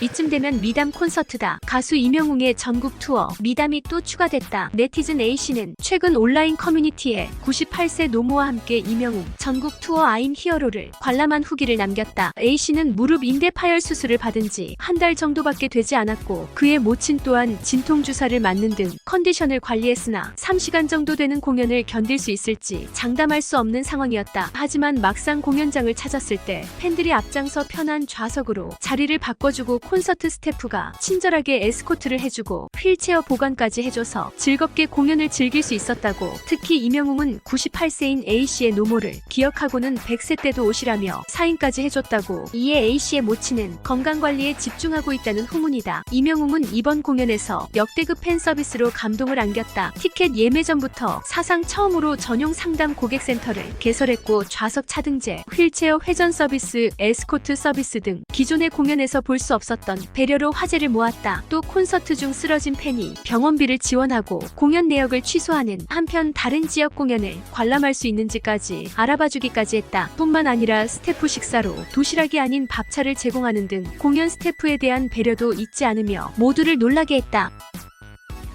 이쯤 되면 미담 콘서트다. 가수 이명웅의 전국 투어. 미담이 또 추가됐다. 네티즌 A씨는 최근 온라인 커뮤니티에 98세 노모와 함께 이명웅 전국 투어 아임 히어로를 관람한 후기를 남겼다. A씨는 무릎 인대 파열 수술을 받은 지 한 달 정도밖에 되지 않았고 그의 모친 또한 진통 주사를 맞는 등 컨디션을 관리했으나 3시간 정도 되는 공연을 견딜 수 있을지 장담할 수 없는 상황이었다. 하지만 막상 공연장을 찾았을 때 팬들이 앞장서 편한 좌석으로 자리를 바꿔주고 콘서트 스태프가 친절하게 에스코트를 해주고 휠체어 보관까지 해줘서 즐겁게 공연을 즐길 수 있었다고 특히 이명웅은 98세인 A씨의 노모를 기억하고는 100세 때도 오시라며 사인까지 해줬다고 이에 A씨의 모친은 건강관리에 집중하고 있다는 후문이다. 이명웅은 이번 공연에서 역대급 팬 서비스로 감동을 안겼다. 티켓 예매 전부터 사상 처음으로 전용 상담 고객센터를 개설했고 좌석 차등제, 휠체어 회전 서비스, 에스코트 서비스 등 기존의 공연에서 볼 수 없었 던 배려로 화제를 모았다. 또 콘서트 중 쓰러진 팬이 병원비를 지원하고 공연 내역을 취소하는 한편 다른 지역 공연을 관람할 수 있는지까지 알아봐주기까지 했다. 뿐만 아니라 스태프 식사로 도시락이 아닌 밥차를 제공하는 등 공연 스태프에 대한 배려도 잊지 않으며 모두를 놀라게 했다.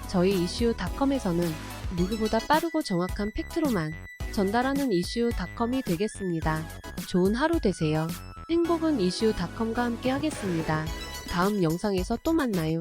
저희 이슈닷컴에서는 누구보다 빠르고 정확한 팩트로만 전달하는 이슈닷컴이 되겠습니다. 좋은 하루 되세요. 행복은 이슈닷컴과 함께 하겠습니다. 다음 영상에서 또 만나요.